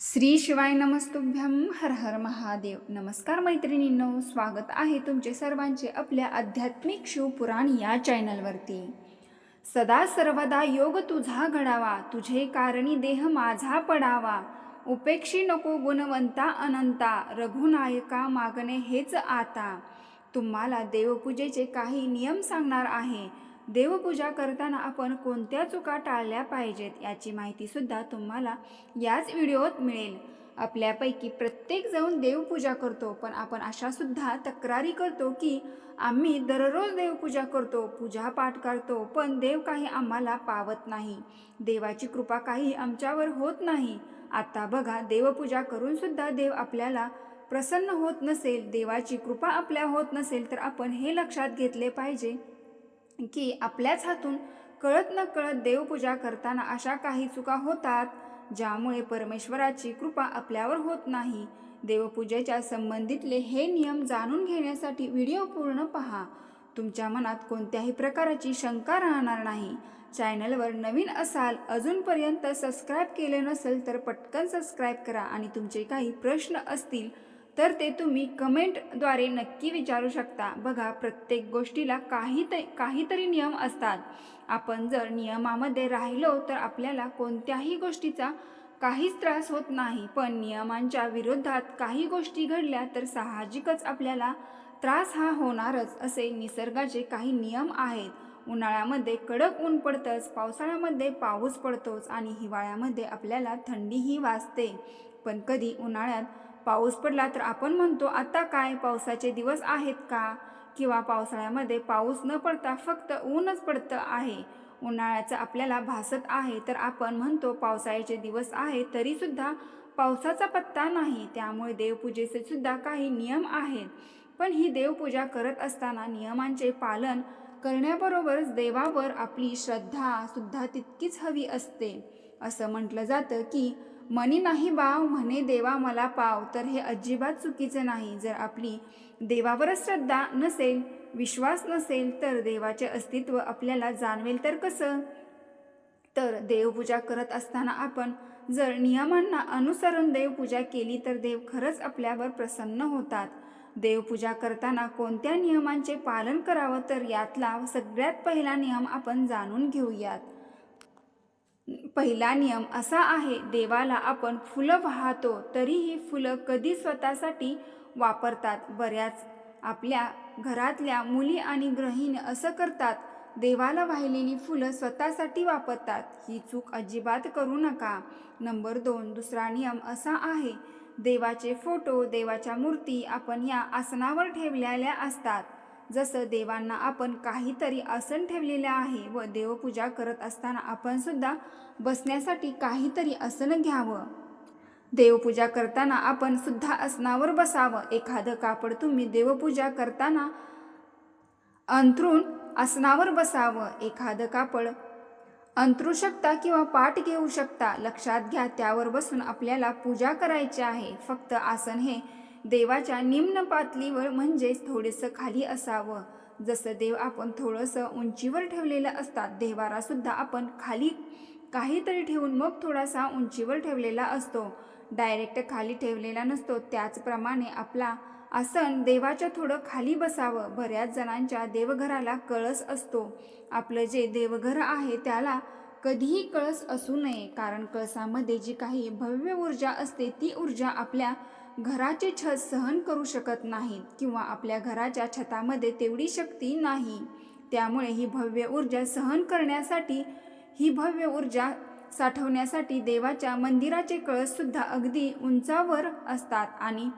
श्री शिवाय नमस्तुभ्यम हर हर महादेव. नमस्कार मैत्रिणींनो स्वागत आहे तुमचे सर्वांचे आपल्या आध्यात्मिक शिवपुराण या चॅनलवरती. सदा सर्वदा योग तुझा घडावा तुझे कारणी देह माझा पडावा. उपेक्षी नको गुणवंता अनंता रघुनायका मागणे हेच आता. तुम्हाला देवपूजेचे काही नियम सांगणार आहे. देवपूजा करताना आपण कोणत्या चुका टाळल्या पाहिजेत याची माहितीसुद्धा तुम्हाला याच व्हिडिओत मिळेल. आपल्यापैकी प्रत्येक जण देवपूजा करतो पण आपण अशासुद्धा तक्रारी करतो की आम्ही दररोज देवपूजा करतो पूजा पाठ करतो पण देव काही आम्हाला पावत नाही. देवाची कृपा काही आमच्यावर होत नाही. आता बघा देवपूजा करूनसुद्धा देव आपल्याला प्रसन्न होत नसेल देवाची कृपा आपल्या होत नसेल तर आपण हे लक्षात घेतले पाहिजे. की आपल्याच हातून कळत न कळत देवपूजा करताना अशा काही चुका होतात ज्यामुळे परमेश्वराची कृपा आपल्यावर होत नाही. देवपूजेच्या संबंधितले हे नियम जाणून घेण्यासाठी व्हिडिओ पूर्ण पहा. तुमच्या मनात कोणत्याही प्रकाराची शंका राहणार नाही. चॅनलवर नवीन असाल अजूनपर्यंत सबस्क्राईब केले नसेल तर पटकन सबस्क्राईब करा आणि तुमचे काही प्रश्न असतील तर ते तुम्ही कमेंटद्वारे नक्की विचारू शकता. बघा प्रत्येक गोष्टीला काही त काहीतरी नियम असतात. आपण जर नियमामध्ये राहिलो तर आपल्याला कोणत्याही गोष्टीचा काहीच त्रास होत नाही. पण नियमांच्या विरोधात काही गोष्टी घडल्या तर साहजिकच आपल्याला त्रास हा होणारच असे निसर्गाचे काही नियम आहेत. उन्हाळ्यामध्ये कडक ऊन पडतंच पावसाळ्यामध्ये पाऊस पडतोच आणि हिवाळ्यामध्ये आपल्याला थंडीही वाजते. पण कधी उन्हाळ्यात पाऊस पडला तर आपण म्हणतो आता काय? पावसाचे दिवस आहेत का? किंवा पावसाळ्यामध्ये पाऊस न पडता फक्त ऊनच पडतं आहे. उन्हाळ्याचं आपल्याला भासत आहे तर आपण म्हणतो पावसाळ्याचे दिवस आहे तरीसुद्धा पावसाचा पत्ता नाही. त्यामुळे देवपूजेचे सुद्धा काही नियम आहेत. पण ही देवपूजा करत असताना नियमांचे पालन करण्याबरोबरच देवावर आपली श्रद्धा सुद्धा तितकीच हवी असते. असं म्हटलं जातं की मनी नाही बाव म्हणे देवा मला पाव तर हे अजिबात चुकीचं नाही. जर आपली देवावरच श्रद्धा नसेल विश्वास नसेल तर देवाचे अस्तित्व आपल्याला जाणवेल तर कसं? तर देवपूजा करत असताना आपण जर नियमांना अनुसरून देवपूजा केली तर देव खरंच आपल्यावर प्रसन्न होतात. देवपूजा करताना कोणत्या नियमांचे पालन करावं तर यातला सगळ्यात पहिला नियम आपण जाणून घेऊयात. पहिला नियम असा आहे देवाला आपण फुलं वाहतो तरीही फुलं कधी स्वतःसाठी वापरतात? बऱ्याच आपल्या घरातल्या मुली आणि ग्रहिणी असं करतात देवाला वाहिलेली फुलं स्वतःसाठी वापरतात. ही चूक अजिबात करू नका. नंबर दोन दुसरा नियम असा आहे देवाचे फोटो देवाच्या मूर्ती आपण या आसनावर ठेवलेल्या असतात. जसं देवांना आपण काहीतरी आसन ठेवलेले आहे व देवपूजा करत असताना आपण सुद्धा बसण्यासाठी काहीतरी आसन घ्यावं. देवपूजा करताना आपण सुद्धा आसनावर बसावं. एखादं कापड तुम्ही देवपूजा करताना अंथरून आसनावर बसावं. एखादं कापड अंतरू शकता किंवा पाठ घेऊ शकता. लक्षात घ्या त्यावर बसून आपल्याला पूजा करायची आहे. फक्त आसन हे देवाच्या निम्न पातळीवर म्हणजेच थोडेसं खाली असावं. जसं देव आपण थोडंसं उंचीवर ठेवलेलं असतात देवारासुद्धा आपण खाली काहीतरी ठेवून मग थोडासा उंचीवर ठेवलेला असतो. डायरेक्ट खाली ठेवलेला नसतो त्याचप्रमाणे आपला आसन देवाच्या थोडं खाली बसावं. बऱ्याच जणांच्या देवघराला कळस असतो. आपलं जे देवघर आहे त्याला कधीही कळस असू नये कारण कळसामध्ये जी काही भव्य ऊर्जा असते ती ऊर्जा आपल्या घराचे छत सहन करू शकत नाहीत किंवा आपल्या घराच्या छतामध्ये तेवढी शक्ती नाही. त्यामुळे ही भव्य ऊर्जा सहन करण्यासाठी ही भव्य ऊर्जा साठवण्यासाठी देवाच्या मंदिराचे कळससुद्धा अगदी उंचावर असतात आणि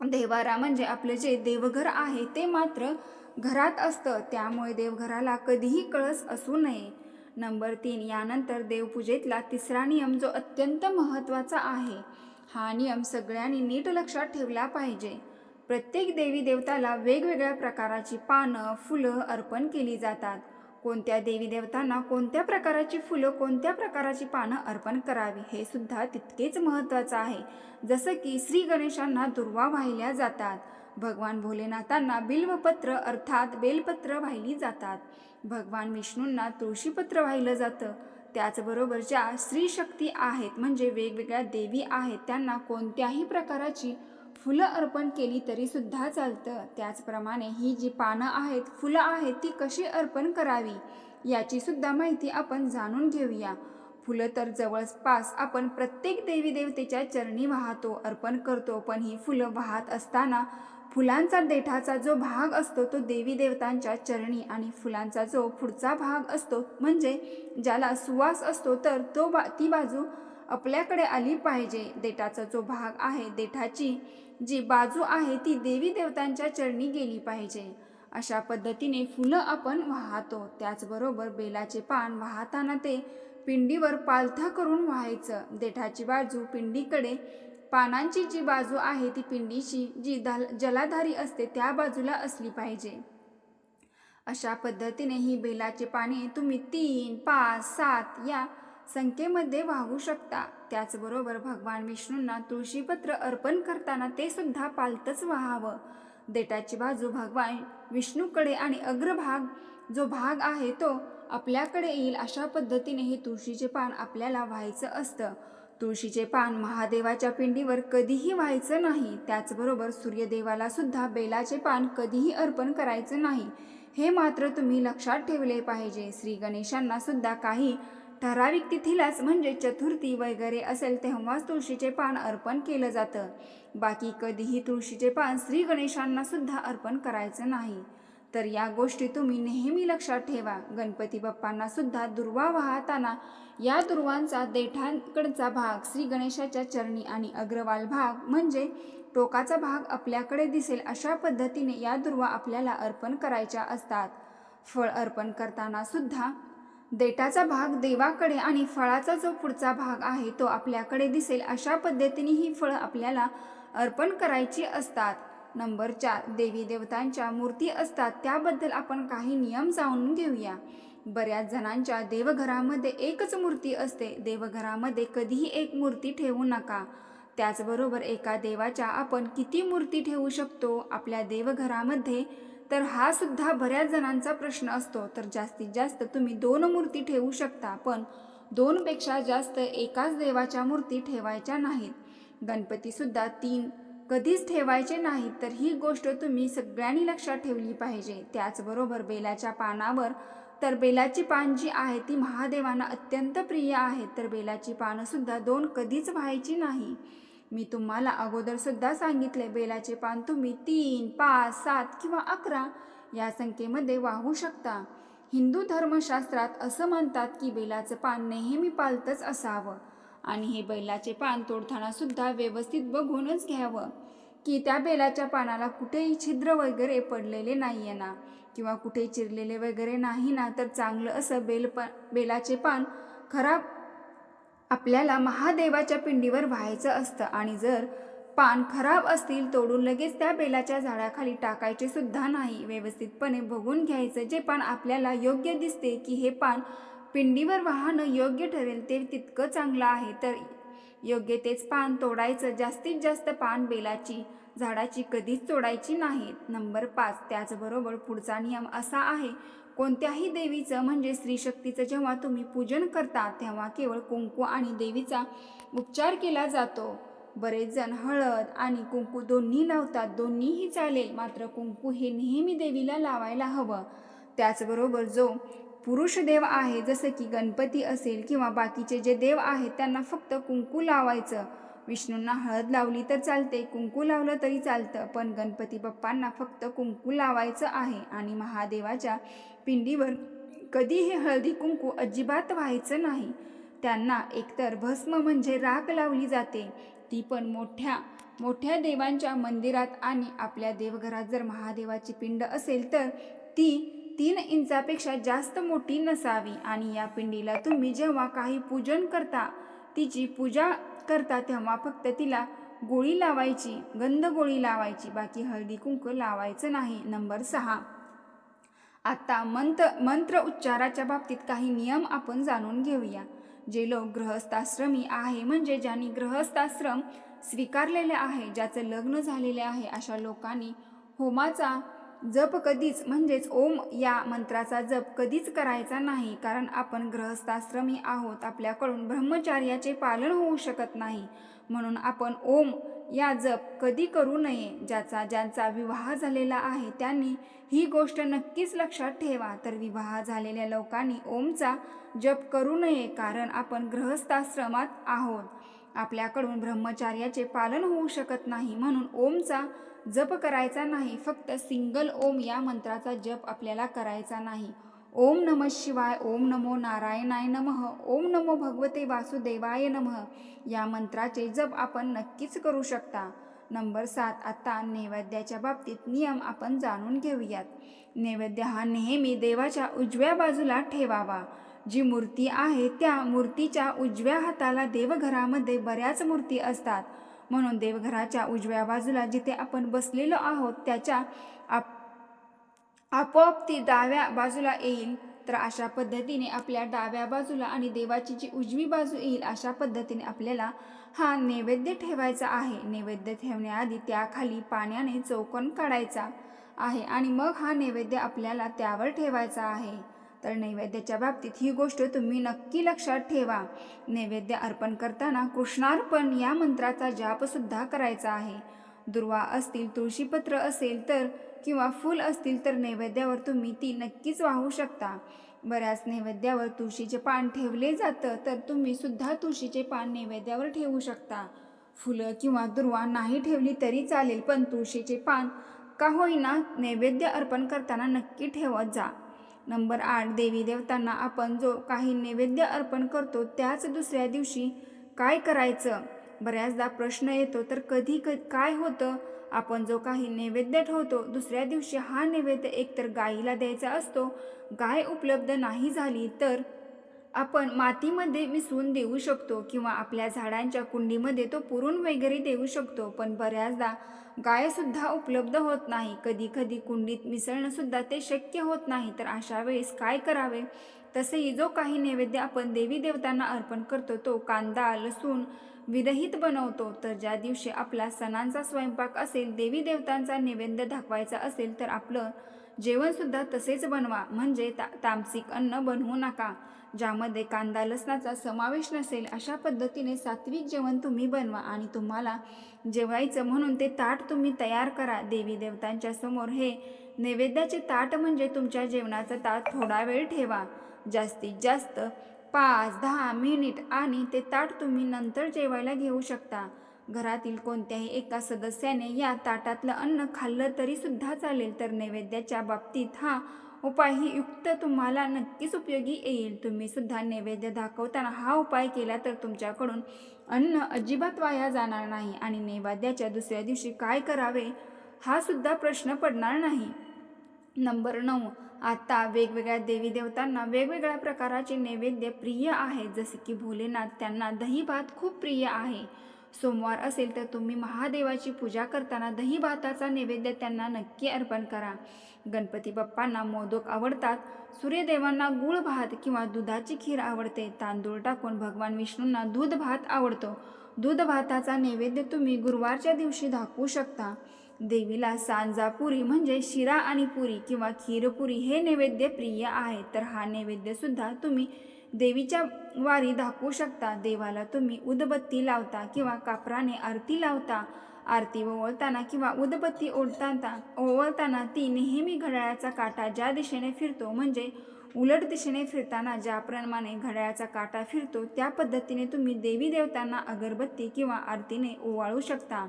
देवारा म्हणजे आपलं जे देवघर आहे ते मात्र घरात असतं. त्यामुळे देवघराला कधीही कळस असू नये. नंबर तीन यानंतर देवपूजेतला तिसरा नियम जो अत्यंत महत्त्वाचा आहे हा नियम सगळ्यांनी नीट लक्षात ठेवला पाहिजे. प्रत्येक देवी देवताला वेगवेगळ्या प्रकाराची पानं फुलं अर्पण केली जातात. कोणत्या देवी देवतांना कोणत्या प्रकाराची फुलं कोणत्या प्रकाराची पानं अर्पण करावी हे सुद्धा तितकेच महत्त्वाचं आहे. जसं की श्री गणेशांना दुर्वा वाहिल्या जातात. भगवान भोलेनाथांना बिल्वपत्र अर्थात बेलपत्र वाहिली जातात. भगवान विष्णूंना तुळशीपत्र वाहिलं जातं. त्याचबरोबर ज्या स्त्री शक्ती आहेत म्हणजे वेगवेगळ्या देवी आहेत त्यांना कोणत्याही प्रकाराची फुलं अर्पण केली तरी सुद्धा चालतं. त्याचप्रमाणे ही जी पानं आहेत फुलं आहेत ती कशी अर्पण करावी याची सुद्धा माहिती आपण जाणून घेऊया. फुलं तर जवळपास आपण प्रत्येक देवी देवतेच्या चरणी वाहतो अर्पण करतो पण ही फुलं वाहत असताना फुलांचा देठाचा जो भाग असतो तो देवी देवतांच्या चरणी आणि फुलांचा जो पुढचा भाग असतो म्हणजे ज्याला सुवास असतो तर तो बा ती बाजू आपल्याकडे आली पाहिजे. देठाचा जो भाग आहे देठाची जी बाजू आहे ती देवी देवतांच्या चरणी गेली पाहिजे. अशा पद्धतीने फुलं आपण वाहतो. त्याचबरोबर बेलाचे पान वाहताना ते पिंडीवर पालथं करून व्हायचं. देठाची बाजू पिंडीकडे पानांची जी बाजू आहे ती पिंडीची जी दाल जलाधारी असते त्या बाजूला असली पाहिजे. अशा पद्धतीने ही बेलाचे पाने तुम्ही तीन पाच सात या संख्येमध्ये वाहू शकता. त्याचबरोबर भगवान विष्णूंना तुळशीपत्र अर्पण करताना ते सुद्धा पालतच व्हावं. देटाची बाजू भगवान विष्णूकडे आणि अग्रभाग जो भाग आहे तो आपल्याकडे येईल अशा पद्धतीने हे तुळशीचे पान आपल्याला व्हायचं असतं. तुळशीचे पान महादेवाच्या पिंडीवर कधीही व्हायचं नाही. त्याचबरोबर सूर्यदेवाला सुद्धा बेलाचे पान कधीही अर्पण करायचं नाही. हे मात्र तुम्ही लक्षात ठेवले पाहिजे. श्री गणेशांना सुद्धा काही ठराविक तिथीलाच म्हणजे चतुर्थी वगैरे असेल तेव्हाच तुळशीचे पान अर्पण केलं जातं. बाकी कधीही तुळशीचे पान श्री गणेशांना सुद्धा अर्पण करायचं नाही. तर या गोष्टी तुम्ही नेहमी लक्षात ठेवा. गणपती बाप्पांना सुद्धा दुर्वा वाहताना या दुर्वांचा देठांकडचा भाग श्री गणेशाच्या चरणी आणि अग्रवाल भाग म्हणजे टोकाचा भाग आपल्याकडे दिसेल अशा पद्धतीने या दुर्वा आपल्याला अर्पण करायच्या असतात. फळ अर्पण करताना सुद्धा देठाचा भाग देवाकडे आणि फळाचा जो पुढचा भाग आहे तो आपल्याकडे दिसेल अशा पद्धतीने ही फळं आपल्याला अर्पण करायची असतात. नंबर चार देवी देवतांच्या मूर्ती असतात त्याबद्दल आपण काही नियम जाणून घेऊया. बऱ्याच जणांच्या देवघरामध्ये एकच मूर्ती असते देवघरामध्ये कधीही एक मूर्ती ठेवू नका. त्याचबरोबर एका देवाच्या आपण किती मूर्ती ठेवू शकतो आपल्या देवघरामध्ये तर हा सुद्धा बऱ्याच जणांचा प्रश्न असतो. तर जास्तीत जास्त तुम्ही दोन मूर्ती ठेवू शकता पण दोनपेक्षा जास्त एकाच देवाच्या मूर्ती ठेवायच्या नाहीत. गणपतीसुद्धा तीन कधीच ठेवायचे नाहीत तर ही गोष्ट तुम्ही सगळ्यांनी लक्षात ठेवली पाहिजे. त्याचबरोबर बेलाच्या पानावर तर बेलाची पान जी आहे ती महादेवांना अत्यंत प्रिय आहेत तर बेलाची पानंसुद्धा दोन कधीच व्हायची नाही. मी तुम्हाला अगोदरसुद्धा सांगितले बेलाचे पान तुम्ही तीन पाच सात किंवा अकरा या संख्येमध्ये वाहू शकता. हिंदू धर्मशास्त्रात असं म्हणतात की बेलाचं पान नेहमी पालतंच असावं. आणि हे बैलाचे पान तोडताना सुद्धा व्यवस्थित बघूनच घ्यावं की त्या बेलाच्या पानाला कुठेही छिद्र वगैरे पडलेले नाही आहे ना. किंवा कुठे चिरलेले वगैरे नाही ना तर चांगलं असं बेल प बेलाचे पान खराब आपल्याला महादेवाच्या पिंडीवर व्हायचं असतं. आणि जर पान खराब असतील तोडून लगेच त्या बेलाच्या झाडाखाली टाकायचे सुद्धा नाही. व्यवस्थितपणे बघून घ्यायचं जे पान आपल्याला योग्य दिसते की हे पान पिंडीवर वाहणं योग्य ठरेल ते तितकं चांगलं आहे तर योग्य तेच पान तोडायचं जास्तीत जास्त पान बेलाची झाडाची कधीच तोडायची नाहीत नंबर पाच त्याचबरोबर पुढचा नियम असा आहे कोणत्याही देवीचं म्हणजे स्त्रीशक्तीचं जेव्हा तुम्ही पूजन करता तेव्हा केवळ कुंकू आणि देवीचा उपचार केला जातो. बरेच जण हळद आणि कुंकू दोन्ही लावतात दोन्हीही चालेल मात्र कुंकू हे नेहमी देवीला लावायला हवं. त्याचबरोबर जो पुरुष देव आहे. जसं की गणपती असेल किंवा बाकीचे जे देव आहेत त्यांना फक्त कुंकू लावायचं. विष्णूंना हळद लावली तर चालते कुंकू लावलं तरी चालतं पण गणपती बाप्पांना फक्त कुंकू लावायचं आहे आणि महादेवाच्या पिंडीवर कधीही हळदी कुंकू अजिबात व्हायचं नाही. त्यांना एकतर भस्म म्हणजे राख लावली जाते. ती पण मोठ्या मोठ्या देवांच्या मंदिरात आणि आपल्या देवघरात जर महादेवाची पिंड असेल तर ती तीन इंचापेक्षा जास्त मोठी नसावी आणि या पिंडीला तुम्ही जेव्हा काही पूजन करता तिची पूजा करता तेव्हा फक्त तिला गोळी लावायची गंध गोळी लावायची बाकी हळदी कुंकू लावायचं नाही. नंबर सहा. आता मंत्र मंत्र उच्चाराच्या बाबतीत काही नियम आपण जाणून घेऊया. जे लोक गृहस्थाश्रमी आहे म्हणजे ज्यांनी ग्रहस्थाश्रम स्वीकारलेले आहे ज्याचं लग्न झालेले आहे अशा लोकांनी होमाचा जप कधीच म्हणजेच ओम या मंत्राचा जप कधीच करायचा नाही कारण आपण ग्रहस्थाश्रमी आहोत आपल्याकडून ब्रह्मचार्याचे पालन होऊ शकत नाही. म्हणून आपण ओम या जप कधी करू नये ज्याचा ज्यांचा विवाह झालेला आहे त्यांनी ही गोष्ट नक्कीच लक्षात ठेवा. तर विवाह झालेल्या लोकांनी ओमचा जप करू नये कारण आपण ग्रहस्थाश्रमात आहोत. आपल्याकडून ब्रह्मचार्याचे पालन होऊ शकत नाही म्हणून ओमचा जप करायचा नाही फक्त सिंगल ओम या मंत्राचा जप आपल्याला करायचा नाही. ओम नम शिवाय ओम नमो नारायणाय नमः ओम नमो भगवते वासुदेवाय नमः या मंत्राचे जप आपण नक्कीच करू शकता. नंबर सात आता नैवेद्याच्या बाबतीत नियम आपण जाणून घेऊयात. नैवेद्य हा नेहमी देवाच्या उजव्या बाजूला ठेवावा. जी मूर्ती आहे त्या मूर्तीच्या उजव्या हाताला देवघरामध्ये बऱ्याच मूर्ती असतात. म्हणून देवघराच्या उजव्या बाजूला जिथे आपण बसलेलो आहोत त्याच्या आप आपोआप ती डाव्या बाजूला येईल. तर अशा पद्धतीने आपल्या डाव्या बाजूला आणि देवाची जी उजवी बाजू येईल अशा पद्धतीने आपल्याला हा नैवेद्य ठेवायचा आहे. नैवेद्य ठेवण्याआधी त्याखाली पाण्याने चौकोन काढायचा आहे आणि मग हा नैवेद्य आपल्याला त्यावर ठेवायचा आहे. तर नैवेद्याच्या बाबतीत ही गोष्ट तुम्ही नक्की लक्षात ठेवा. नैवेद्य अर्पण करताना कृष्णार्पण या मंत्राचा जापसुद्धा करायचा आहे. दुर्वा असतील तुळशीपत्र असेल तर किंवा फूल असतील तर नैवेद्यावर तुम्ही ती नक्कीच वाहू शकता. बऱ्याच नैवेद्यावर तुळशीचे पान ठेवले जातं तर तुम्ही सुद्धा तुळशीचे पान नैवेद्यावर ठेवू शकता. फुलं किंवा दुर्वा नाही ठेवली तरी चालेल पण तुळशीचे पान का होईना नैवेद्य अर्पण करताना नक्की ठेवत जा. नंबर आठ देवी देवतांना आपण जो काही नैवेद्य अर्पण करतो त्याच दुसऱ्या दिवशी काय करायचं? बऱ्याचदा प्रश्न येतो तर कधी क काय होतं? आपण जो काही नैवेद्य ठेवतो दुसऱ्या दिवशी हा नैवेद्य एकतर गाईला द्यायचा असतो गाय उपलब्ध नाही झाली तर आपण मातीमध्ये मिसळून देऊ शकतो किंवा आपल्या झाडांच्या कुंडीमध्ये तो पुरून वगैरे देऊ शकतो पण बऱ्याचदा गायसुद्धा उपलब्ध होत नाही. कधी कधी कुंडीत मिसळणंसुद्धा ते शक्य होत नाही. तर अशा वेळेस काय करावे? तसेही जो काही नैवेद्य आपण देवी देवतांना अर्पण करतो तो कांदा लसूण विरहित बनवतो. तर ज्या दिवशी आपला सणांचा स्वयंपाक असेल देवी देवतांचा नैवेद्य दाखवायचा असेल तर आपलं जेवणसुद्धा तसेच बनवा. म्हणजे ता तामसिक अन्न बनवू नका. ज्यामध्ये कांदा लसणाचा समावेश नसेल अशा पद्धतीने सात्विक जेवण तुम्ही बनवा आणि तुम्हाला जेवायचं म्हणून ते ताट तुम्ही तयार करा. देवी देवतांच्या समोर हे नैवेद्याचे ताट म्हणजे तुमच्या जेवणाचं ताट थोडा वेळ ठेवा. जास्तीत जास्त पाच दहा मिनिट आणि ते ताट तुम्ही नंतर जेवायला घेऊ शकता. घरातील कोणत्याही एका सदस्याने या ताटातलं अन्न खाल्लं तरी सुद्धा चालेल तर नैवेद्याच्या बाबतीत हा उपाय ही युक्त तुम्हाला नक्कीच उपयोगी येईल. तुम्ही सुद्धा नैवेद्य दाखवताना हा उपाय केला तर तुमच्याकडून अन्न अजिबात वाया जाणार नाही. आणि नैवेद्याच्या दुसऱ्या दिवशी काय करावे? हा सुद्धा प्रश्न पडणार नाही. नंबर नऊ. आता वेगवेगळ्या देवी देवतांना वेगवेगळ्या प्रकाराचे नैवेद्य प्रिय आहेत जसे की भोलेनाथ त्यांना दही भात खूप प्रिय आहे. सोमवार असेल तर तुम्ही महादेवाची पूजा करताना दही भाताचा नैवेद्य त्यांना नक्की अर्पण करा. गणपती बाप्पांना मोदक आवडतात. सूर्यदेवांना गुळ भात किंवा दुधाची खीर आवडते. तांदूळ टाकून भगवान विष्णूंना दूध भात आवडतो. दूध भाताचा नैवेद्य तुम्ही गुरुवारच्या दिवशी दाखवू शकता. देवीला सांजा पुरी म्हणजे शिरा आणि पुरी किंवा खीरपुरी हे नैवेद्य प्रिय आहे. तर हा नैवेद्यसुद्धा तुम्ही देवीच्या वारी दाखवू शकता. देवाला तुम्ही उदबत्ती लावता किंवा कापराने आरती लावता. आरती ओवळताना किंवा उदबत्ती ओढताना ओवळताना ती नेहमी घड्याळाचा काटा ज्या दिशेने फिरतो म्हणजे उलट दिशेने फिरताना ज्याप्रमाणे घड्याळाचा काटा फिरतो त्या पद्धतीने तुम्ही देवी देवतांना अगरबत्ती किंवा आरतीने ओवाळू शकता.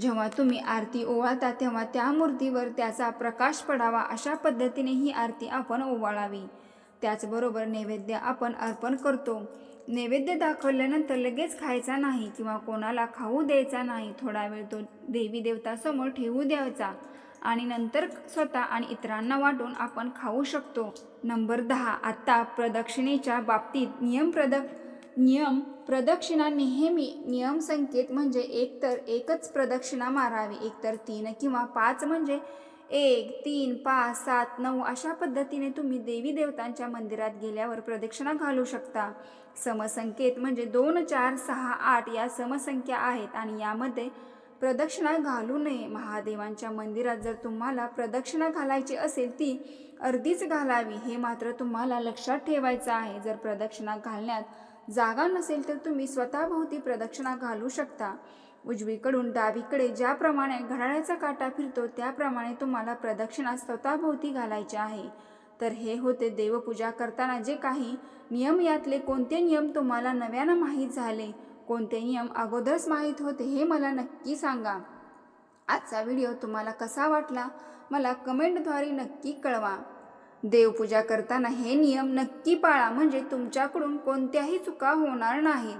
जेव्हा तुम्ही आरती ओवाळता तेव्हा त्या मूर्तीवर त्याचा प्रकाश पडावा अशा पद्धतीने ही आरती आपण ओवाळावी. त्याचबरोबर नैवेद्य आपण अर्पण करतो. नैवेद्य दाखवल्यानंतर लगेच खायचा नाही किंवा कोणाला खाऊ द्यायचा नाही. थोडा वेळ तो देवी देवतासमोर ठेवू द्यायचा आणि नंतर स्वतः आणि इतरांना वाटून आपण खाऊ शकतो. नंबर दहा. आत्ता प्रदक्षिणेच्या बाबतीत नियम प्रदक नियम प्रदक्षिणा नेहमी नियम संकेत म्हणजे एकतर एकच प्रदक्षिणा मारावी. एकतर तीन किंवा पाच म्हणजे एक तीन पाच सात नऊ अशा पद्धतीने तुम्ही देवी देवतांच्या मंदिरात गेल्यावर प्रदक्षिणा घालू शकता. समसंकेत म्हणजे दोन चार सहा आठ या समसंख्या आहेत आणि यामध्ये प्रदक्षिणा घालू नये. महादेवांच्या मंदिरात जर तुम्हाला प्रदक्षिणा घालायची असेल ती अर्धीच घालावी हे मात्र तुम्हाला लक्षात ठेवायचं आहे. जर प्रदक्षिणा घालण्यात जागा नसेल तर तुम्ही स्वतःभोवती प्रदक्षिणा घालू शकता. उजवीकडून डावीकडे ज्याप्रमाणे घड्याळाचा काटा फिरतो त्याप्रमाणे तुम्हाला प्रदक्षिणा स्वतःभोवती घालायची आहे. तर हे होते देवपूजा करताना जे काही नियम यातले कोणते नियम तुम्हाला नव्यानं माहीत झाले? कोणते नियम अगोदरच माहीत होते हे मला नक्की सांगा. आजचा व्हिडिओ तुम्हाला कसा वाटला? मला कमेंटद्वारे नक्की कळवा. देवपूजा करताना हे नियम नक्की पाळा म्हणजे तुमच्याकडून कोणत्याही चुका होणार नाहीत.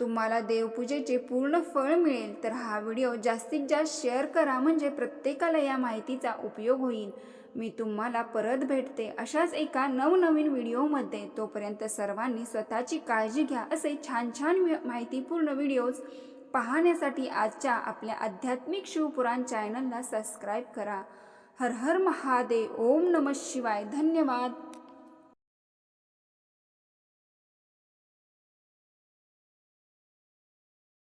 तुम्हाला देवपूजेचे पूर्ण फळ मिळेल तर हा व्हिडिओ जास्तीत जास्त शेअर करा म्हणजे प्रत्येकाला या माहितीचा उपयोग होईल. मी तुम्हाला परत भेटते अशाच एका नवनवीन व्हिडिओमध्ये. तोपर्यंत सर्वांनी स्वतःची काळजी घ्या असे छान छान माहितीपूर्ण व्हिडिओज पाहण्यासाठी आजच्या आपल्या आध्यात्मिक शिवपुराण चॅनलला सबस्क्राईब करा. हर हर महादेव. ओम नमः शिवाय. धन्यवाद.